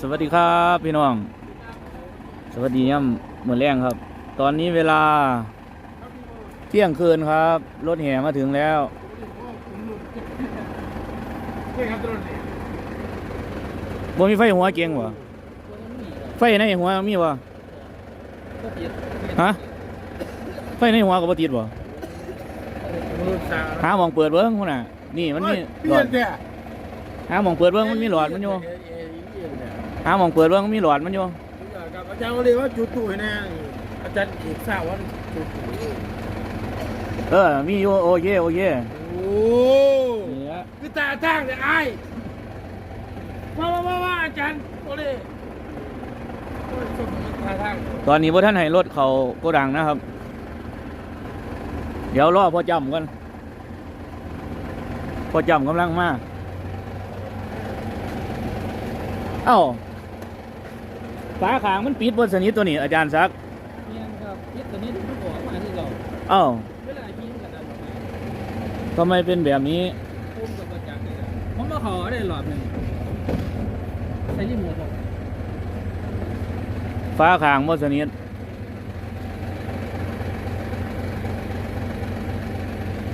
สวัสดีครับพี่น้อง สวัสดีย่ำเหมือนแรงครับ ตอนนี้เวลา เที่ยงคืนครับ รถแห่มาถึงแล้วบ่มีไฟหัวเกียงวะไฟในหัวมีวะฮะไฟในหัวก็บ่ติดวะหามองเปิดเบิ้งพุ่นน่ะ นี่มันมีหลอดหามองเปิดเบิ้งมันมีหลอดมันอยู่ หาหมองเปิดเบิ้งมันมีหลอดมันอยู่อาจารย์เรียกว่าจุดตู้ให้แน่อาจารย์เอกทราบว่าจุดตู้เออมีอยู่โอเคโอเคโอ้นี่ละคือตาจ้างเนี่ยไอ้มามามามาอาจารย์โอเล่โอ้ยชมตาทางตอนนี้พ่ท่านให้รถเขาโกดังนะครับ เดี๋ยวรอพ่อจำกันพ่อจำกำลังมาเอ้า ฝาขางมันปิดบนสนิทตัวนี้อาจารย์ซักเนี่ยครับยึดตัวนี้ทุกบอกมาที่เราเอ้าเวลายิงกันดันออกมาทำไมเป็นแบบนี้พุ่มกับประจักษ์นี่แหละผมมาขอได้หลอดหนึ่งใส่ที่หมวกผมฝาขางบนสนิท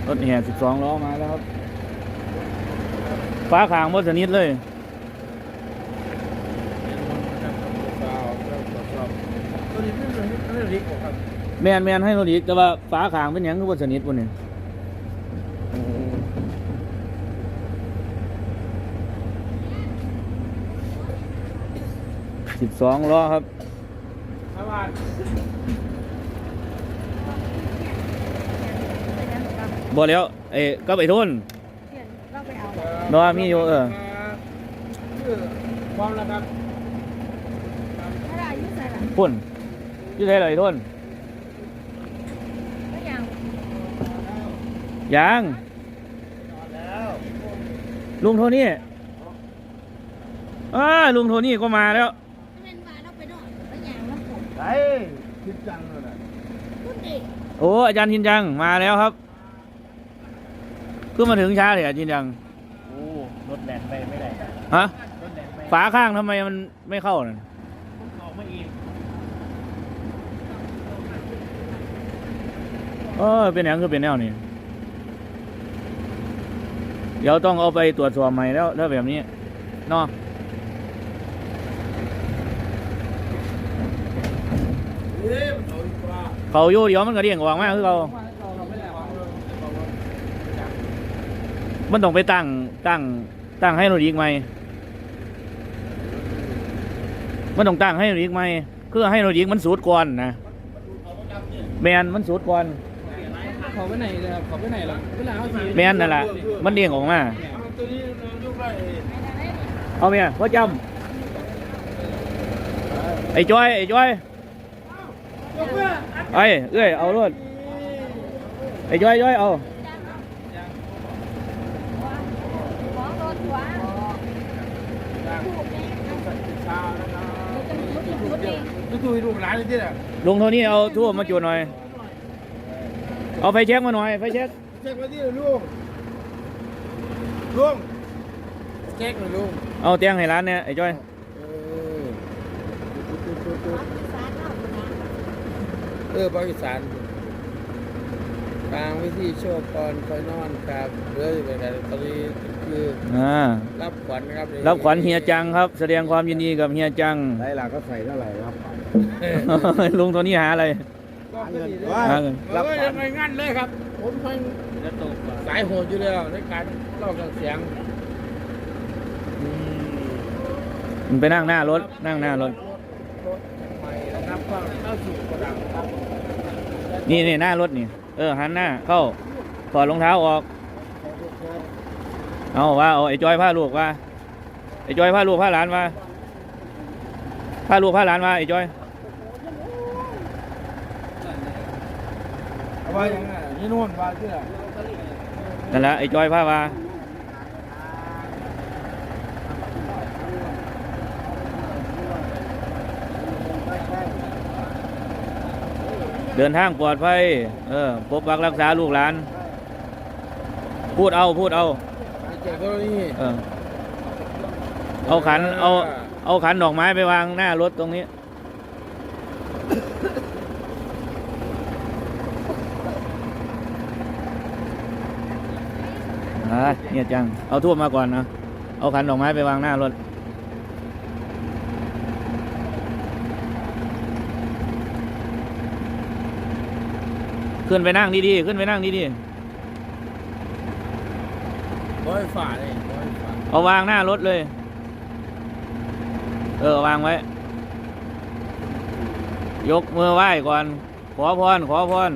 รถแห่สิบสองล้อมาแล้วครับฝาขางบนสนิทเลย ตัวนี้เป็นเรื่องเรื่องริกครับแมนแมนให้รถอีกแต่ว่าฝาขางเป็นหยังคือบนสนิทบนนี่สิบสองล้อครับชาวบ้านบ่แล้วเอ้ก็ไปทุนเราไปเอาเนาะมีอยู่เออคือความระครับถ้าได้อายุใส่ละพุ่น อยี่ไทยเลยทุนก็ยังยังแล้วลุงโทนี่อ้าลุงโทนี่ก็มาแล้วเป็นว่าเราไปนอนก็ยังน้ำผมไอ้คิดจังเลยนะพูดดิโอ้อาจารย์ชินจังมาแล้วครับคือมาถึงช้าเลยอาจารย์ชินจังโอ้รถแดนไปไม่ได้ฮะรถแดนไปฝาข้างทำไมมันไม่เข้าน่ะ ออกมาอีก เออเป็นอย่างคือเป็นแนวนี้เดี๋ยวต้องเอาไปตรวจสอบใหม่แล้วถ้าแบบนี้เนาะเขาโยเดี๋ยวมันก็เดียงออกมาคือเขาเรามันต้องไปตั้งตั้งตั้งให้รถอีกไหมมันต้องตั้งให้รถอีกไหมคือให้รถอีกมันสูดก่อนนะแมนมันสูดก่อน เขาไปไหนเลยครับเขาไปไหนหรอเวลาเขาขี่แมนนั่นแหละมันเดี่ยงออกมาเอาตัวนี้เรายกได้เอาเมียพ่อจำไอ้จ้อยไอ้จ้อยยกเพื่อไอ้เอ้ยเอารถไอ้จ้อยจ้อยเอาของรถหัวชาแล้วนะจะมีรถเองดูดูดูร้านนี้ที่ไหนลุงโทนี่เอาทั่วมาจุดหน่อย เอาไฟเช็คมาหน่อยไฟเช็คเช็คมาที่ลุงลุงเช็คหน่อยลุงเอาเตียงให้ร้านเนี่ยไอ้จ้อยเออภาคอีสานกลางวิธีโชว์กรคอยนอนครับเรืออยู่แบบตอนนี้คืออ่ารับขวัญครับรับขวัญเฮียจังครับ แสดงความยินดีกับเฮียจังไรหลักก็ใส่เท่าไหร่ครับลุงโทนี่หาอะไรก็ เงินหาเงินรับขวัญงานเลยครับ ผมเพังจะตกสายโหดอยู่แล้วในการเล่าเครื่องเสียงมันไปนั่งหน้ารถ นั่งหน้ารถ รถใหม่นะครับก็เข้าสู่กระดังครับนี่นี่หน้ารถนี่ เออหันหน้าเข้าถอดรองเท้าออก เอาว่าเอาไอ้จอยพาลูกว่าไอ้จอยพาลูกพาหลานมาพาลูกพาหลานมาไอ้จอย เอาไว้ยังไงนี่นู่นว่าที่ไหนนั่นแหละไอ้จอยพามาเดินทางปลอดภัย เออปกปักรักษาลูกหลาน พูดเอาพูดเอา เออ เอาขัน เอา เอาขันดอกไม้ไปวางหน้ารถตรงนี้ เนี่ยจัง เอาทูบมาก่อนนะ เอาขันดอกไม้ไปวางหน้ารถ ขึ้นไปนั่งดีๆ ขึ้นไปนั่งดีร้อยฝ่าเลยร้อยฝ่าเอาวางหน้ารถเลย เออวางไว้ ยกมือไหว้ก่อน ขอพร ขอพร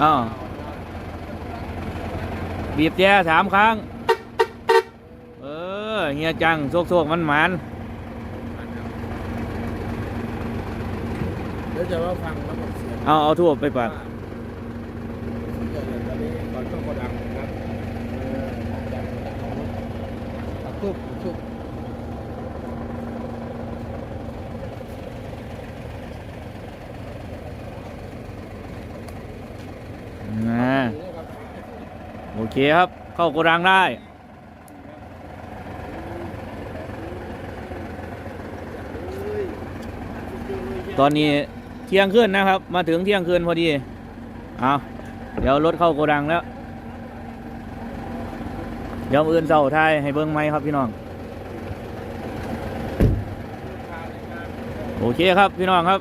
อ้าว บีบแจสามครั้ง เออเฮียจังโซกโซกมันหมานเดี๋ยวจะมาฟังแล้วก็เสียงเอาเอาทั่วไปปัดเดี๋ยวตอนนี้ก่อนเข้าโกดังนะครับเออเอาทุบทุบ นะโอ เคครับ เข้าโกดังได้ ตอนนี้เที่ยงคืนนะครับ มาถึงเที่ยงคืนพอดีเอาเดี๋ยวรถเข้าโกดังแล้วเดี๋ยวอื่นเสาไทยให้เบิ้งไหมครับพี่น้อง โอเคครับพี่น้องครับ